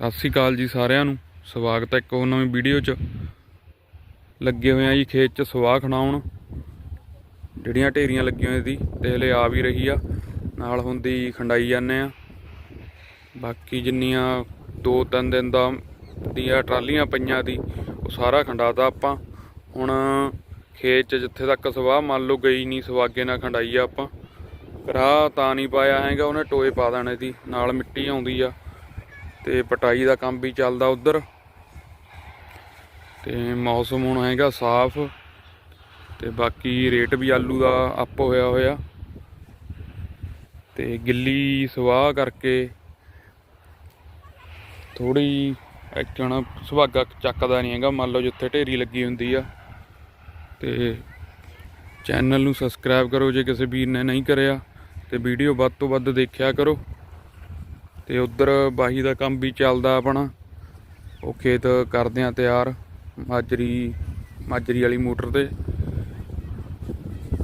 ਸਤਿ ਸ਼੍ਰੀ ਅਕਾਲ ਜੀ ਸਾਰਿਆਂ ਨੂੰ। ਸਵਾਗਤ ਹੈ ਇੱਕ ਹੋਰ ਨਵੀਂ ਵੀਡੀਓ 'ਚ। ਲੱਗੇ ਹੋਏ ਆ ਜੀ ਖੇਤ 'ਚ ਸਵਾਹ ਖਣਾਉਣ। ਜਿਹੜੀਆਂ ਢੇਰੀਆਂ ਲੱਗੀਆਂ ਹੋਈਆਂ ਦੀ ਤੇ ਹਲੇ ਆ ਵੀ ਰਹੀ ਆ। ਨਾਲ ਹੁੰਦੀ ਖੰਡਾਈ ਜਾਂਦੇ ਆ। ਬਾਕੀ ਜਿੰਨੀਆਂ ਦੋ ਤਿੰਨ ਦਿਨ ਦਾ ਦੀਆਂ ਟਰਾਲੀਆਂ ਪਈਆਂ ਦੀ ਉਹ ਸਾਰਾ ਖੰਡਾਤਾ ਆਪਾਂ। ਹੁਣ ਖੇਤ 'ਚ ਜਿੱਥੇ ਤੱਕ ਸਵਾਹ, ਮੰਨ ਲਓ ਗਈ ਨਹੀਂ ਸਵਾਗੇ ਨਾਲ ਖੰਡਾਈ ਆ ਆਪਾਂ। ਰਾਹ ਤਾਂ ਨਹੀਂ ਪਾਇਆ ਹੈਗਾ, ਉਹਨੇ ਟੋਏ ਪਾ ਦੇਣੇ ਦੀ ਨਾਲ ਮਿੱਟੀ ਆਉਂਦੀ ਆ। ਤੇ ਪਟਾਈ ਦਾ ਕੰਮ ਵੀ ਚੱਲਦਾ ਉਧਰ। ਤੇ ਮੌਸਮ ਹੁਣ ਹੈਗਾ ਸਾਫ਼ ਤੇ ਬਾਕੀ ਰੇਟ ਵੀ ਆਲੂ ਦਾ ਅਪ ਹੋਇਆ ਹੋਇਆ। ਤੇ ਗਿੱਲੀ ਸਵਾਹ ਕਰਕੇ ਥੋੜੀ ਐਕਣ ਸੁਹਾਗਾ ਚੱਕਦਾ ਨਹੀਂ ਹੈਗਾ, ਮੰਨ ਲਓ ਜਿੱਥੇ ਢੇਰੀ ਲੱਗੀ ਹੁੰਦੀ ਆ। ਤੇ ਚੈਨਲ ਨੂੰ ਸਬਸਕ੍ਰਾਈਬ ਕਰੋ ਜੇ ਕਿਸੇ ਵੀਰ ਨੇ ਨਹੀਂ ਕਰਿਆ ਤੇ ਵੀਡੀਓ ਵੱਧ ਤੋਂ ਵੱਧ ਦੇਖਿਆ ਕਰੋ। ਤੇ ਉਧਰ ਬਾਹੀ ਦਾ ਕੰਮ ਵੀ ਚੱਲਦਾ ਆਪਣਾ। ਉਹ ਖੇਤ ਕਰਦੇ ਆ ਤਿਆਰ, ਮਾਜਰੀ ਮਾਜਰੀ ਵਾਲੀ ਮੋਟਰ ਤੇ।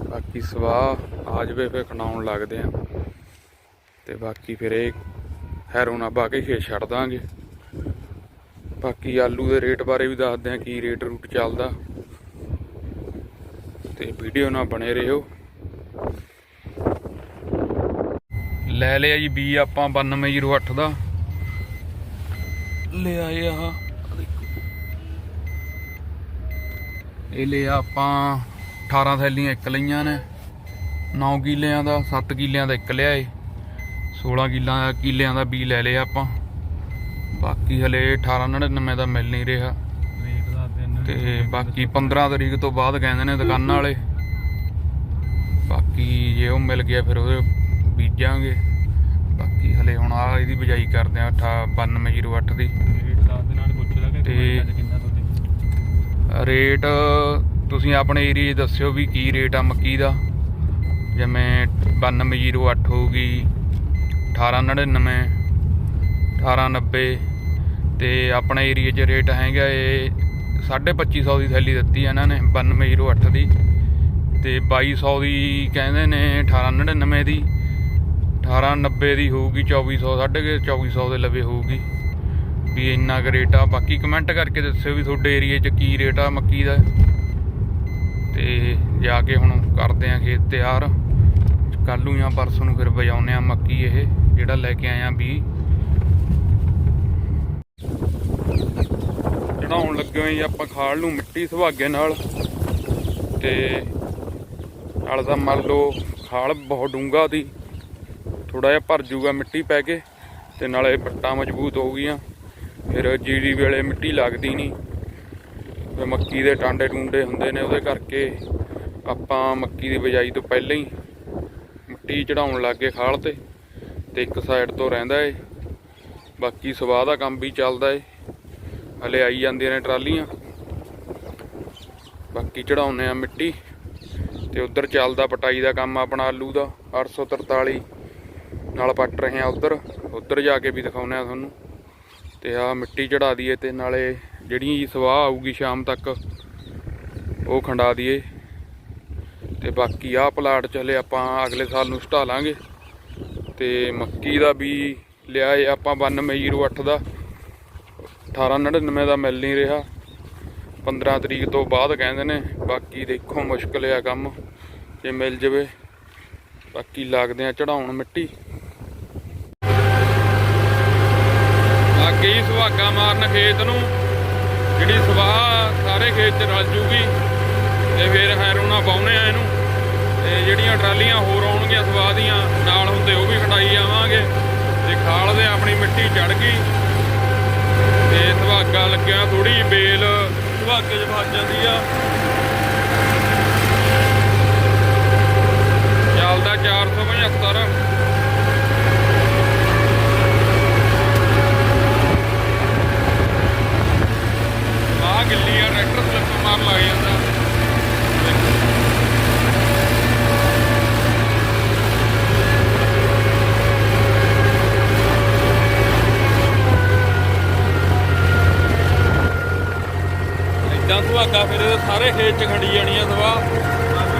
ਬਾਕੀ ਸਵਾਹ ਆ ਜਵੇ ਫੇ ਖਣਾਉਣ ਲੱਗਦੇ ਆ। ਤੇ ਬਾਕੀ ਫਿਰ ਇਹ ਹੈਰੋਂ ਨਾ ਪਾ ਕੇ ਖੇਤ ਛੱਡ ਦਾਂਗੇ। ਬਾਕੀ ਆਲੂ ਦੇ ਰੇਟ ਬਾਰੇ ਵੀ ਦੱਸਦੇ ਆ ਕੀ ਰੇਟ ਰੂਟ ਚੱਲਦਾ। ਤੇ ਵੀਡੀਓ ਨਾਲ ਬਣੇ ਰਹੋ। ਲੈ ਲਿਆ ਜੀ, ਬੀ ਆਪਾਂ 9208 ਦਾ। ਲੈ ਆਏ ਆਹ ਇਹ ਲਿਆ ਆਪਾਂ 18 ਥੈਲੀਆਂ ਇੱਕ ਲਈਆਂ ਨੇ। 9 ਕਿੱਲਿਆਂ ਦਾ 7 ਕਿੱਲਿਆਂ ਦਾ ਇੱਕ ਲਿਆ ਏ। 16 ਕਿੱਲਾਂ, ਕਿੱਲਿਆਂ ਦਾ ਬੀ ਲੈ ਲਿਆ ਆਪਾਂ। ਬਾਕੀ ਹਲੇ 1899 ਦਾ ਮਿਲ ਨਹੀਂ ਰਿਹਾ। ਤੇ ਬਾਕੀ 15 ਤਰੀਕ ਤੋਂ ਬਾਅਦ ਕਹਿੰਦੇ ਨੇ ਦੁਕਾਨਾਂ ਵਾਲੇ। ਬਾਕੀ ਜੇ ਉਹ ਮਿਲ ਗਿਆ ਫਿਰ ਉਹਦੇ ਬੀਜਾਂਗੇ। ਬਾਕੀ ਹਲੇ ਹੁਣ ਆ ਇਹਦੀ ਬਿਜਾਈ ਕਰਦੇ ਆ 9208 ਦੀ। ਤੇ ਰੇਟ ਤੁਸੀਂ ਆਪਣੇ ਏਰੀਏ 'ਚ ਦੱਸਿਓ ਵੀ ਕੀ ਰੇਟ ਆ ਮੱਕੀ ਦਾ। ਜਿਵੇਂ 9208 ਹੋਊਗੀ 1899 1890 ਤੇ ਆਪਣੇ ਏਰੀਏ 'ਚ ਰੇਟ ਹੈਗਾ ਇਹ 2500 ਦੀ ਥੈਲੀ ਦਿੱਤੀ ਇਹਨਾਂ ਨੇ 9208 ਦੀ। ਤੇ 2200 ਦੀ ਕਹਿੰਦੇ ਨੇ 1899 ਦੀ। 1890 ਦੀ ਹੋਊਗੀ 2400 ਸਾਢੇ ਕੁ 2400 ਦੇ ਲਵੇ ਹੋਊਗੀ। ਵੀ ਇੰਨਾ ਕੁ ਰੇਟ ਆ। ਬਾਕੀ ਕਮੈਂਟ ਕਰਕੇ ਦੱਸਿਓ ਵੀ ਤੁਹਾਡੇ ਏਰੀਏ 'ਚ ਕੀ ਰੇਟ ਆ ਮੱਕੀ ਦਾ। ਤੇ ਜਾ ਕੇ ਹੁਣ ਕਰਦੇ ਆ ਖੇਤ ਤਿਆਰ। ਕੱਲ੍ਹ ਨੂੰ ਜਾਂ ਪਰਸੋਂ ਨੂੰ ਫਿਰ ਵਜਾਉਨੇ ਆ ਮੱਕੀ ਇਹ, ਜਿਹੜਾ ਲੈ ਕੇ ਆਇਆ ਵੀ। ਚੜਾਉਣ ਲੱਗੇ ਹੋਏ ਜੀ, ਆਪਾਂ ਖਾਲ ਨੂੰ ਮਿੱਟੀ ਸੁਹਾਗੇ ਨਾਲ। ਤੇ ਨਾਲ ਤਾਂ ਮੰਨ ਲਓ, ਖਾਲ ਬਹੁਤ ਡੂੰਗਾ ਦੀ ਥੋੜਾ ਜਿਹਾ ਭਰ ਜੂਗਾ ਮਿੱਟੀ ਪੈ ਕੇ ਤੇ ਨਾਲੇ ਪੱਟਾਂ ਮਜ਼ਬੂਤ ਹੋ ਗਈਆਂ। ਫਿਰ ਜੀਰੀ ਵੇਲੇ ਮਿੱਟੀ ਲੱਗਦੀ ਨਹੀਂ ਤੇ ਮੱਕੀ ਦੇ ਟਾਂਡੇ ਟੁੰਡੇ ਹੁੰਦੇ ਨੇ ਉਹਦੇ ਕਰਕੇ ਆਪਾਂ ਮੱਕੀ ਦੀ ਬਿਜਾਈ ਤੋਂ ਪਹਿਲਾਂ ਹੀ ਮਿੱਟੀ ਚੜਾਉਣ ਲੱਗ ਗਏ ਖਾਲ ਤੇ ਤੇ ਇੱਕ ਸਾਈਡ ਤੋਂ ਰਹਿੰਦਾ ਏ। ਬਾਕੀ ਸਵਾਹ ਦਾ ਕੰਮ ਵੀ ਚੱਲਦਾ ਏ। ਹਲੇ ਆਈ ਜਾਂਦੀਆਂ ਨੇ ਟਰਾਲੀਆਂ। ਬਾਕੀ ਚੜਾਉਨੇ ਆ ਮਿੱਟੀ। ਤੇ ਉਧਰ ਚੱਲਦਾ ਪਟਾਈ ਦਾ ਕੰਮ ਆਪਣਾ ਆਲੂ ਦਾ 843 ਨਾਲ ਪੱਟ ਰਹੇ ਆ ਉਧਰ। ਉਧਰ ਜਾ ਕੇ ਵੀ ਦਿਖਾਉਨੇ ਆ ਤੁਹਾਨੂੰ। ਤੇ ਆ ਮਿੱਟੀ ਚੜਾ ਦਈਏ ਤੇ ਨਾਲੇ ਜਿਹੜੀ ਸਵਾਹ ਆਊਗੀ ਸ਼ਾਮ ਤੱਕ, ਉਹ ਖੰਡਾ ਦਈਏ। ਤੇ ਬਾਕੀ ਆ ਪਲਾਟ ਚਲੇ ਆਪਾਂ ਅਗਲੇ ਸਾਲ ਨੂੰ ਸਟਾ ਲਾਂਗੇ। ਤੇ ਮੱਕੀ ਦਾ ਵੀ ਲਿਆ ਏ ਆਪਾਂ 9208 ਦਾ। 1899 ਦਾ ਮਿਲ ਨਹੀਂ ਰਿਹਾ। 15 ਤਰੀਕ ਤੋਂ ਬਾਅਦ ਕਹਿੰਦੇ ਨੇ, ਬਾਕੀ ਦੇਖੋ ਮੁਸ਼ਕਲ ਆ ਕੰਮ, ਜੇ ਮਿਲ ਜਵੇ। ਬਾਕੀ ਲੱਗਦੇ ਆ ਚੜਾਉਣ ਮਿੱਟੀ। ਅੱਗੇ ਹੀ ਸੁਹਾਗਾ ਮਾਰਨ ਖੇਤ ਨੂੰ। ਜਿਹੜੀ ਸਵਾਹ ਸਾਰੇ ਖੇਤ 'ਚ ਰਲ ਜੂਗੀ, ਤੇ ਫਿਰ ਹੈਰੋਨਾ ਪਾਉਨੇ ਆ ਇਹਨੂੰ। ਤੇ ਜਿਹੜੀਆਂ ਟਰਾਲੀਆਂ ਹੋਰ ਆਉਣਗੀਆਂ ਸਵਾਹ ਦੀਆਂ, ਨਾਲ ਹੁੰਦੇ ਉਹ ਵੀ ਖਟਾਈ ਜਾਵਾਂਗੇ ਤੇ ਖਾਲ ਦੇ ਆਪਣੀ ਮਿੱਟੀ ਚੜ ਗਈ। ਤੇ ਸੁਹਾਗਾ ਲੱਗਿਆ ਥੋੜੀ ਜਿਹੀ ਬੇਲ ਸੁਹਾਗੇ 'ਚ ਫਸ ਜਾਂਦੀ ਆ। ਚੱਲਦਾ 475 ਆਹ ਗਿੱਲੀ ਆ ਟਰੈਕਟਰ ਸਲਿੱਪ ਮਾਰ ਲੱਗ ਜਾਂਦਾ। ਇਦਾਂ ਸੁਹਾਗਾ ਫਿਰ ਸਾਰੇ ਖੇਤ ਚ ਖੰਡੀ ਜਾਣੀਆਂ ਸਵਾ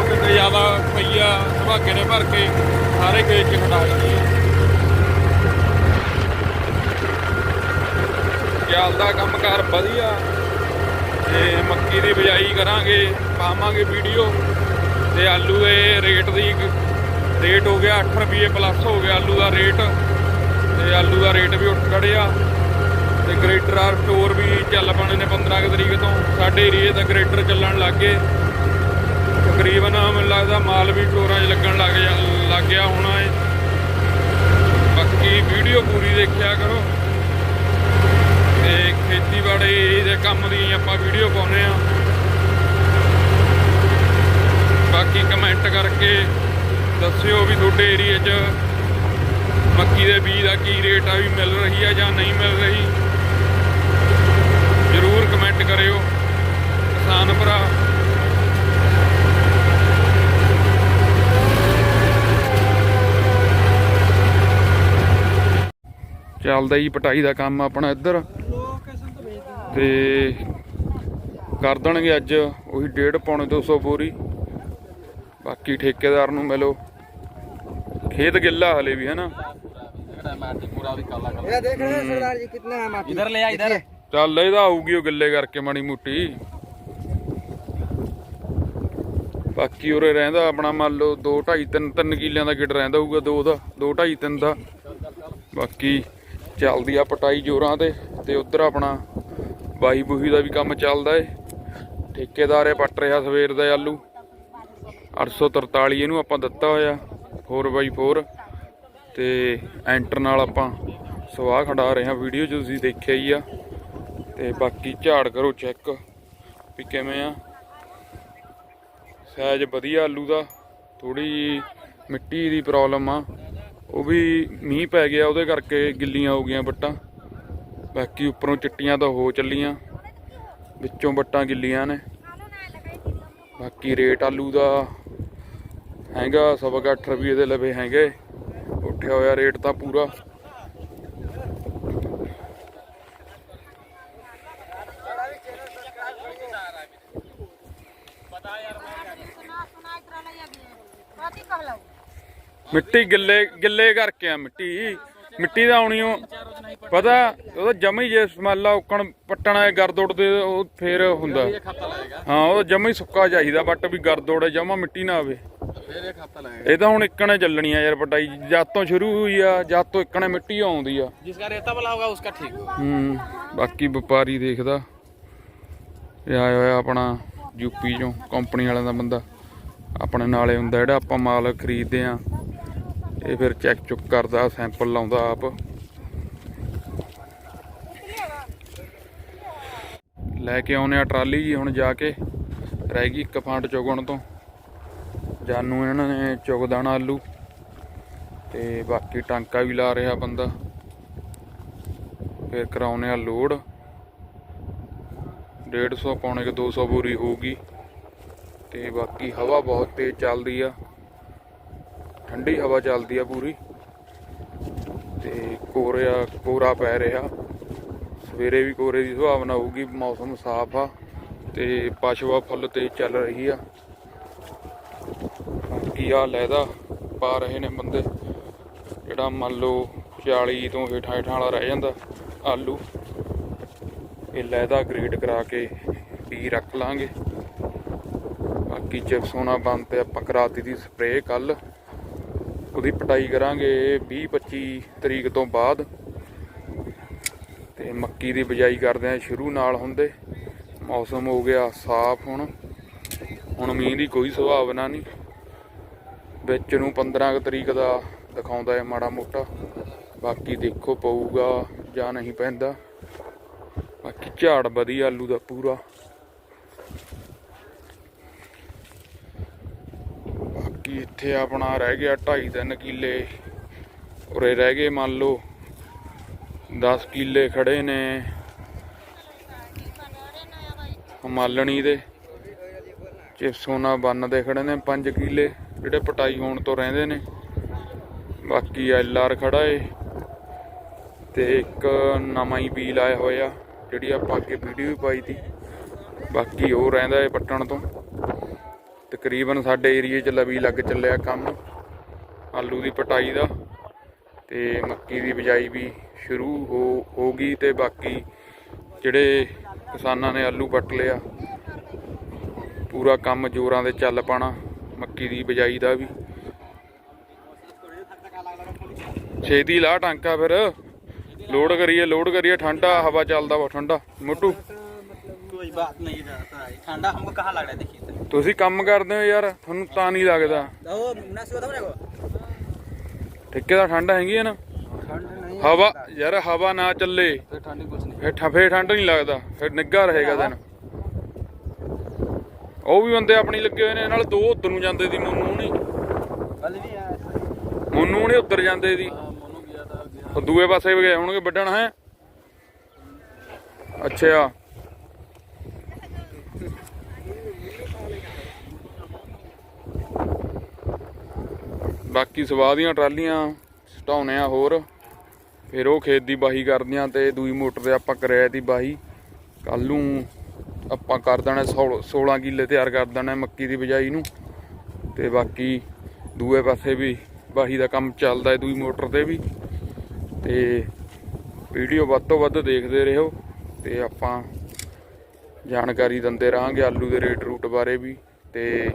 ਕਿਤੇ ਜ਼ਿਆਦਾ ਪਈਆ, ਸੁਹਾਗੇ ਨੇ ਭਰ ਕੇ ਸਾਰੇ ਖੇਤ ਚ ਖੰਡਾ ਜਾਣੀ ਆ ਚੱਲਦਾ ਕੰਮਕਾਰ ਵਧੀਆ। ਤੇ ਮੱਕੀ ਦੀ ਬਿਜਾਈ ਕਰਾਂਗੇ, ਪਾਵਾਂਗੇ ਵੀਡੀਓ। ਤੇ ਆਲੂ ਦੇ ਰੇਟ ਦੀ ਰੇਟ ਹੋ ਗਿਆ 8 ਰੁਪਏ ਪਲੱਸ ਹੋ ਗਿਆ ਆਲੂ ਦਾ ਰੇਟ। ਤੇ ਆਲੂ ਦਾ ਰੇਟ ਵੀ ਉੱਠ ਖੜਿਆ ਤੇ ਗ੍ਰੇਟਰ ਆਰ ਸਟੋਰ ਵੀ ਚੱਲ ਪਾਣੇ ਨੇ 15 ਕੁ ਤਰੀਕ ਤੋਂ। ਸਾਡੇ ਏਰੀਏ ਦਾ ਗ੍ਰੇਟਰ ਚੱਲਣ ਲੱਗ ਗਏ। ਤਕਰੀਬਨ ਮੈਨੂੰ ਲੱਗਦਾ ਮਾਲ ਵੀ ਸਟੋਰਾਂ 'ਚ ਲੱਗਣ ਲੱਗ ਜਾ ਲੱਗ ਗਿਆ ਹੋਣਾ ਏ। ਬਾਕੀ ਵੀਡੀਓ ਪੂਰੀ ਦੇਖਿਆ ਕਰੋ। ਖੇਤੀਬਾੜੀ ਦੇ ਕੰਮ ਦੀ ਆਪਾਂ ਵੀਡੀਓ ਪਾਉਨੇ ਆ ਬਾਕੀ ਕਮੈਂਟ ਕਰਕੇ ਦੱਸਿਓ ਵੀ ਤੁਹਾਡੇ ਏਰੀਏ 'ਚ ਮੱਕੀ ਦੇ ਬੀਜ ਦਾ ਕੀ ਰੇਟ ਆ, ਵੀ ਮਿਲ ਰਹੀ ਆ ਜਾਂ ਨਹੀਂ ਮਿਲ ਰਹੀ। ਜਰੂਰ ਕਮੈਂਟ ਕਰਿਓ। ਕਿਸਾਨ ਭਰਾ। ਚੱਲਦਾ ਜੀ ਪਟਾਈ ਦਾ ਕੰਮ ਆਪਣਾ ਇੱਧਰ। ਤੇ ਕਰ ਦੇਣਗੇ ਅੱਜ ਉਹੀ ਡੇਢ ਪੌਣੇ 200 ਬੋਰੀ ਬਾਕੀ ਠੇਕੇਦਾਰ ਨੂੰ ਮਿਲੋ ਖੇਤ ਗਿੱਲਾ ਹਲੇ ਵੀ ਹੈ ਨਾ ये देख रहे हैं सरदार जी कितना है माटी इधर ले आ इधर ਚੱਲ ਇਹਦਾ ਆਊਗੀ ਉਹ ਗਿੱਲੇ ਕਰਕੇ ਮਾੜੀ ਮੁੱਟੀ ਬਾਕੀ ਉਰੇ ਰਹਿੰਦਾ ਆਪਣਾ ਮੰਨ ਲਓ 2 2.5 3 3 ਕਿੱਲਿਆਂ ਦਾ ਗਿੱਟ ਰਹਿੰਦਾ ਹੋਊਗਾ ਦੋ ਦਾ 2 2.5 3 ਦਾ ਬਾਕੀ ਚੱਲਦੀ ਆ ਪਟਾਈ ਜੋਰਾਂ ਤੇ ਤੇ ਉਧਰ ਆਪਣਾ ਬਾਈ ਬੂਹੀ ਦਾ ਵੀ ਕੰਮ ਚੱਲਦਾ ਏ। ਠੇਕੇਦਾਰ ਏ ਪੱਟ ਰਿਹਾ ਸਵੇਰ ਦਾ ਆਲੂ। 843 ਇਹਨੂੰ ਆਪਾਂ ਦਿੱਤਾ ਹੋਇਆ 4x4 ਤੇ ਐਂਟਰ ਨਾਲ ਆਪਾਂ ਸਵਾਹ ਖੜਾ ਰਹੇ ਹਾਂ। ਵੀਡੀਓ 'ਚ ਤੁਸੀਂ ਦੇਖਿਆ ਹੀ ਆ। ਤੇ ਬਾਕੀ ਝਾੜ ਕਰੋ ਚੈੱਕ ਵੀ ਕਿਵੇਂ ਆ। ਸਾਈਜ਼ ਵਧੀਆ ਆਲੂ ਦਾ। ਥੋੜੀ ਮਿੱਟੀ ਦੀ ਪ੍ਰੋਬਲਮ ਆ। ਉਹ ਵੀ ਮੀਂਹ ਪੈ ਗਿਆ, ਉਹਦੇ ਕਰਕੇ ਗਿੱਲੀਆਂ ਹੋ ਗਈਆਂ ਬੱਟਾਂ ਬਾਕੀ ਉੱਪਰੋਂ ਚਿੱਟੀਆਂ ਤਾਂ ਹੋ ਚੱਲੀਆਂ, ਵਿੱਚੋਂ ਬੱਟਾਂ ਗਿੱਲੀਆਂ ਨੇ। ਬਾਕੀ ਰੇਟ ਆਲੂ ਦਾ ਹੈਗਾ, ਸਵਾ 8 ਰੁਪਏ ਦੇ ਲਵੇ ਹੈਗੇ। ਉੱਠਿਆ ਹੋਇਆ ਰੇਟ ਤਾਂ ਪੂਰਾ। ਮਿੱਟੀ ਗਿੱਲੇ ਗਿੱਲੇ ਕਰਕੇ ਆ ਮਿੱਟੀ। ਮਿੱਟੀ ਦਾ ਆਉਣੀ ਉਹ। ਪਤਾ ਉਹਦਾ ਜਮਾ ਜੇ ਸਮੈਲ ਔਕਣ ਪੱਟਣ ਆਏ ਗਰਦੋੜ ਦੇ ਉਹ ਫੇਰ ਹੁੰਦਾ। ਹਾਂ ਉਹ ਜਮਾ ਸੁੱਕਾ ਚਾਹੀਦਾ ਬਟ ਵੀ ਗਰਦੋੜ ਜਮਾ ਮਿੱਟੀ ਨਾ ਆਵੇ। ਇਹ ਤਾਂ ਹੁਣ ਇੱਕਣੇ ਚੱਲਣੀ ਆ ਯਾਰ ਪਟਾਈ ਜਦ ਤੋਂ ਸ਼ੁਰੂ ਹੋਈ ਆ ਜਦ ਤੋਂ ਇੱਕਣੇ ਮਿੱਟੀ ਆਉਂਦੀ ਆ। ਜਿਸ ਦਾ ਰੇਤਾ ਬਲਾ ਹੋਗਾ ਉਸਕਾ ਠੀਕ ਹੂੰ ਬਾਕੀ ਵਪਾਰੀ ਦੇਖਦਾ। ਇਹ ਆਇਆ ਹੋਇਆ ਆਪਣਾ ਯੂਪੀ ਚੋਂ ਕੰਪਨੀ ਵਾਲਿਆਂ ਦਾ ਬੰਦਾ। ਆਪਣੇ ਨਾਲੇ ਹੁੰਦਾ ਜਿਹੜਾ ਆਪਾਂ ਮਾਲ ਖਰੀਦਦੇ ਆ। ਇਹ ਫਿਰ ਚੈੱਕ ਚੁੱਕ ਕਰਦਾ ਸੈਂਪਲ ਲਾਉਂਦਾ ਆਪ। ਲੈ ਕੇ ਆਉਨੇ ਆ ਟਰਾਲੀ ਜੀ, ਹੁਣ ਜਾ ਕੇ ਰਹਿ ਗਈ ਇੱਕ ਫਾਂਟ ਚੁਗਣ ਤੋਂ। ਜਾਨੂੰ ਇਹਨਾਂ ਨੇ ਚੁਗ ਦੇਣਾ ਆਲੂ ਤੇ ਬਾਕੀ ਟਾਂਕਾ ਵੀ ਲਾ ਰਿਹਾ ਬੰਦਾ। ਫਿਰ ਕਰਾਉਨੇ ਆ ਲੋਡ। 150 ਪੌਣੇ ਕਿ 200 ਬੋਰੀ ਹੋਊਗੀ ਤੇ ਬਾਕੀ ਹਵਾ ਬਹੁਤ ਤੇਜ਼ ਚੱਲਦੀ ਆ। ਠੰਡੀ ਹਵਾ ਚੱਲਦੀ ਆ ਪੂਰੀ। ਤੇ ਕੋਰਿਆ, ਕੋਰਾ ਪੈ ਰਿਹਾ। ਸਵੇਰੇ ਵੀ ਕੋਰੇ ਦੀ ਸੁਭਾਵਨਾ ਹੋਊਗੀ, ਮੌਸਮ ਸਾਫ਼ ਆ ਤੇ ਪਸ਼ਵਾ ਫੁੱਲ ਤੇ ਚੱਲ ਰਹੀ ਆ। ਬਾਕੀ ਆ ਲੈਦਾ ਪਾ ਰਹੇ ਨੇ ਬੰਦੇ। ਜਿਹੜਾ ਮੰਨ ਲਓ 40 ਤੋਂ ਹੇਠਾਂ ਹੇਠਾਂ ਵਾਲਾ ਰਹਿ ਜਾਂਦਾ, ਆਲੂ। ਇਹ ਲੈਦਾ ਗ੍ਰੇਡ ਕਰਾ ਕੇ ਵੀ ਰੱਖ ਲਾਂਗੇ। ਬਾਕੀ ਚਿਪਸ ਹੋਣਾ ਬੰਦ ਤੇ ਆਪਾਂ ਕਰਾਤੀ ਦੀ ਸਪਰੇਅ ਕੱਲ ਉਹਦੀ ਪਟਾਈ ਕਰਾਂਗੇ 20 25 ਤਰੀਕ ਤੋਂ ਬਾਅਦ। ਤੇ ਮੱਕੀ ਦੀ ਬਿਜਾਈ ਕਰਦੇ ਆ ਸ਼ੁਰੂ ਨਾਲ ਹੁੰਦੇ। ਮੌਸਮ ਹੋ ਗਿਆ ਸਾਫ਼ ਹੁਣ। ਹੁਣ ਮੀਂਹ ਦੀ ਕੋਈ ਸੁਭਾਵਨਾ ਨਹੀਂ। ਵਿੱਚ ਨੂੰ 15 ਕੁ ਤਰੀਕ ਦਾ ਦਿਖਾਉਂਦਾ ਹੈ ਮਾੜਾ ਮੋਟਾ। ਬਾਕੀ ਦੇਖੋ ਪਊਗਾ ਜਾਂ ਨਹੀਂ ਪੈਂਦਾ। ਬਾਕੀ ਝਾੜ ਵਧੀਆ ਆਲੂ ਦਾ ਪੂਰਾ। ਬਾਕੀ ਇੱਥੇ ਆਪਣਾ ਰਹਿ ਗਿਆ 2.5 3 ਕਿੱਲੇ। ਉਰੇ ਰਹਿ ਗਏ ਮੰਨ ਲਓ 10 ਕਿੱਲੇ ਖੜੇ ਨੇ ਮਾਲਣੀ ਦੇ। ਚਿਪਸੋਨਾ ਬੰਨ ਦੇ ਖੜੇ ਨੇ 5 ਕਿੱਲੇ, ਜਿਹੜੇ ਪਟਾਈ ਹੋਣ ਤੋਂ ਰਹਿੰਦੇ ਨੇ। ਬਾਕੀ ਐਲਆਰ ਖੜਾ ਏ। ਤੇ ਇੱਕ ਨਵਾਂ ਹੀ ਬੀਲ ਆਇਆ ਹੋਇਆ, ਜਿਹੜੀ ਆਪਾਂ ਅੱਗੇ ਵੀਡੀਓ ਵੀ ਪਾਈ ਤੀ। ਬਾਕੀ ਉਹ ਰਹਿੰਦਾ ਏ ਪੱਟਣ ਤੋਂ। ਤਕਰੀਬਨ ਸਾਡੇ ਏਰੀਏ 'ਚ ਲਵੀ ਲੱਗ ਚੱਲਿਆ ਕੰਮ, ਆਲੂ ਦੀ ਪਟਾਈ ਦਾ ਤੇ ਮੱਕੀ ਦੀ ਬਿਜਾਈ ਵੀ ਸ਼ੁਰੂ ਹੋ ਹੋ ਗਈ ਤੇ ਬਾਕੀ ਜਿਹੜੇ ਕਿਸਾਨਾਂ ਨੇ ਆਲੂ ਪੱਟ ਲਿਆ, ਪੂਰਾ ਕੰਮ ਜੋਰਾਂ ਦੇ ਚੱਲ ਪਾਣਾ, ਮੱਕੀ ਦੀ ਬਿਜਾਈ ਦਾ ਵੀ। ਛੇਤੀ ਲਾ ਟਾਂਕਾ ਫਿਰ, ਲੋਡ ਕਰੀਏ ਲੋਡ ਕਰੀਏ, ਠੰਡਾ ਹਵਾ ਚੱਲਦਾ ਵਾ, ਠੰਡਾ। ਮੋਟੂ। कोई बात नहीं रहता है ठंडा हमको कहाँ लग रहा है देखिए तो। ਤੁਸੀਂ ਕੰਮ ਕਰਦੇ ਹੋ ਯਾਰ ਤੁਹਾਨੂੰ ਤਾਂ नहीं ਲੱਗਦਾ वो मुनासिब बताओ ना वो ਠੇਕੇ ਦਾ ਠੰਡ ਹੈਗੀ ਹੈ ਨਾ ठंड नहीं ਹਵਾ ਯਾਰ ਹਵਾ ਨਾ ਚੱਲੇ फिर ठंडी कुछ नहीं ਫਿਰ ਠ- ਫਿਰ ਠੰਡ ਨਹੀਂ ਲੱਗਦਾ ਫਿਰ ਨਿੱਘਾ ਰਹੇਗਾ ਦਿਨ ਉਹ ਵੀ ਬੰਦੇ ਆਪਣੀ ਲੱਗੇ ਹੋਏ ਨੇ ਨਾਲ ਦੋ ਉਧਰ ਨੂੰ ਜਾਂਦੇ ਦੀ ਮੋਨੂ ਨਹੀਂ कल भी आया ਮੋਨੂ ਨਹੀਂ ਉੱਧਰ ਜਾਂਦੇ ਦੀ ਉਹ ਦੂਏ ਪਾਸੇ ਵੀ ਗਏ ਹੋਣਗੇ ਵੱਢਣ ਹੈ ਅੱਛਾ ਬਾਕੀ ਸਵਾਹ ਦੀਆਂ ਟਰਾਲੀਆਂ ਸਟਾਉਨੇ ਆ ਹੋਰ। ਫਿਰ ਉਹ ਖੇਤ ਦੀ ਬਾਹੀ ਕਰਦੀਆਂ ਤੇ ਦੂਈ ਮੋਟਰ ਤੇ ਆਪਾਂ ਕਰਿਆ ਦੀ ਬਾਹੀ। ਕੱਲ ਨੂੰ ਆਪਾਂ ਕਰ ਦੇਣਾ 16 ਕਿੱਲੇ ਤਿਆਰ ਕਰ ਦੇਣਾ ਮੱਕੀ ਦੀ ਬਿਜਾਈ ਨੂੰ। ਤੇ ਬਾਕੀ ਦੂਏ ਪਾਸੇ ਵੀ ਬਾਹੀ ਦਾ ਕੰਮ ਚੱਲਦਾ ਹੈ ਦੂਈ ਮੋਟਰ ਤੇ ਵੀ। ਤੇ ਵੀਡੀਓ ਵੱਧ ਤੋਂ ਵੱਧ ਦੇਖਦੇ ਰਹੋ ਤੇ ਆਪਾਂ ਜਾਣਕਾਰੀ ਦਿੰਦੇ ਰਹਾਂਗੇ ਆਲੂ ਦੇ ਰੇਟ ਰੂਟ ਬਾਰੇ ਵੀ। ਤੇ